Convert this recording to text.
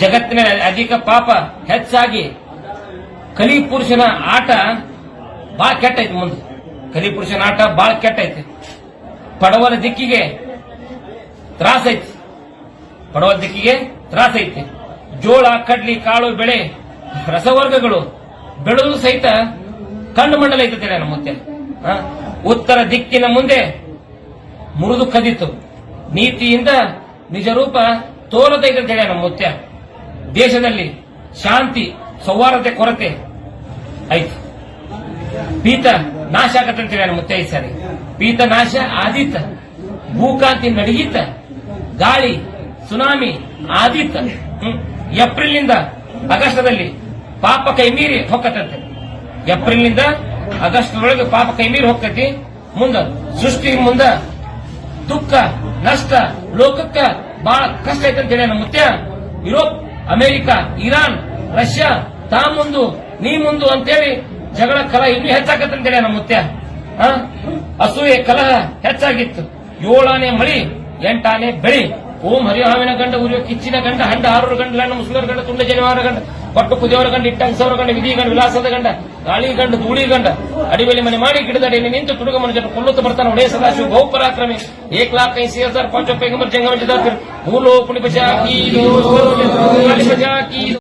ಜಗತ್ತಿನ ಅಧಿಕ ಪಾಪ ಹೆಚ್ಚಾಗಿ ಕಲಿ ಪುರುಷನ ಆಟ ಬಹಳ ಕೆಟ್ಟೈತಿ ಮುಂದೆ. ಕಲಿ ಪುರುಷನ ಆಟ ಬಹಳ ಕೆಟ್ಟೈತಿ. ಪಡವಲ ದಿಕ್ಕಿಗೆ ತ್ರಾಸ ಐತಿ ಪಡವಲ ದಿಕ್ಕಿಗೆ ತ್ರಾಸ ಐತಿ ಜೋಳ, ಕಡ್ಲಿ, ಕಾಳು, ಬೆಳೆ, ರಸವರ್ಗಗಳು ಬೆಳೆದು ಸಹಿತ ಕಣ್ಣು ಮಂಡಲ ಐತಂತೆ ನಮ್ಮ ಮುಂದೆ? ಉತ್ತರ ದಿಕ್ಕಿನ ಮುಂದೆ ಮುರಿದು ಕದಿತು. ನೀತಿಯಿಂದ ನಿಜ ರೂಪ ತೋರದೈತಂತ ಹೇಳಿ ನಮ್ಮ ಮುತ್ಯ ದೇಶದಲ್ಲಿ ಶಾಂತಿ, ಸೌಹಾರ್ದತೆ, ಕೊರತೆ ಆಯ್ತು ಪೀತ ನಾಶ ಆಗತ್ತಂತ ನಮ್ಮ ಮುತ್ಯ ಸಾರಿ ಪೀತ ನಾಶ ಆದಿತ ಭೂಕಾಂತಿ ನಡೆಯಿತ ಗಾಳಿ, ಸುನಾಮಿ ಆದೀತ. ಏಪ್ರಿಲ್ನಿಂದ ಆಗಸ್ಟದಲ್ಲಿ ಪಾಪ ಕೈ ಮೀರಿ ಹೊಕ್ಕತ್ತೈತಿ ಏಪ್ರಿಲ್ನಿಂದ ಆಗಸ್ಟ್ ಒಳಗೆ ಪಾಪ ಕೈ ಮೀರಿ ಹೋಗ್ತೈತಿ. ಮುಂದ ಸೃಷ್ಟಿ, ಮುಂದ ದುಃಖ, ನಷ್ಟ, ಲೋಕಕ್ಕ ಬಹಳ ಕಷ್ಟ ಐತಂತೇಳಿ ನಮ್ಮ ಮುತ್ಯ ಯುರೋಪ್ ಅಮೆರಿಕ, ಇರಾನ್, ರಷ್ಯಾ, ತಾ ಮುಂದು, ನೀ ಮುಂದು ಅಂತೇಳಿ ಜಗಳ ಕಲ ಇನ್ನೂ ಹೆಚ್ಚಾಗತ್ತಂತೇಳಿ ನಮ್ಮ ಮುತ್ಯ? ಅಸೂಯೆ, ಕಲಹ ಹೆಚ್ಚಾಗಿತ್ತು. ಏಳಾನೆ ಮಳಿ, ಎಂಟಾನೆ ಬೆಳಿ. ಓಂ ಹರಿಹಾವಿನ ಗಂಡ, ಉರಿಯೋ ಕಿಚ್ಚಿನ ಗಂಡ, ಹಂಡ ಆರೂರು ಗಂಡ, ಲಣ್ಣ ಮುಸ್ಲಿಮರ ಗಂಡ, ತುಂಡ, ಜನಿವಾರ ಗಂಡ. ಪಟ್ಟು ಕುದಿಯವರ ಗಂಡ ಇಟ್ಟಂಗಸವರ ಗಂಡ ವಿಧಿ ಗಂಡ ವಿಲಾಸದ ಗಂಡ ಗಾಳಿ ಗಂಡ ಧೂಳಿ ಗಂಡ ಅಡಿವೆಲಿ ಮನೆ ಮಾಡಿ ಗಿಡದಡಿ ನಿಂತು ತುಡುಗ ಮನುಷ್ಯರು ಕೊಲ್ಲುತ್ತ ಬರ್ತಾನೆ ಒಡೆಯ ಸದಾಶಿವ ಬಹು ಪರಾಕ್ರಮಿ ಏಕ್ ಲಾಖ ಐಸಿ ಹಜಾರ್ ಪಾಂಚ ಪೈಗಂಬರ್ ಜಂಗಮ ಜದಾಫಿರ್ ಭೂಲೋ ಪುಣಿ ಬಚಾಕಿ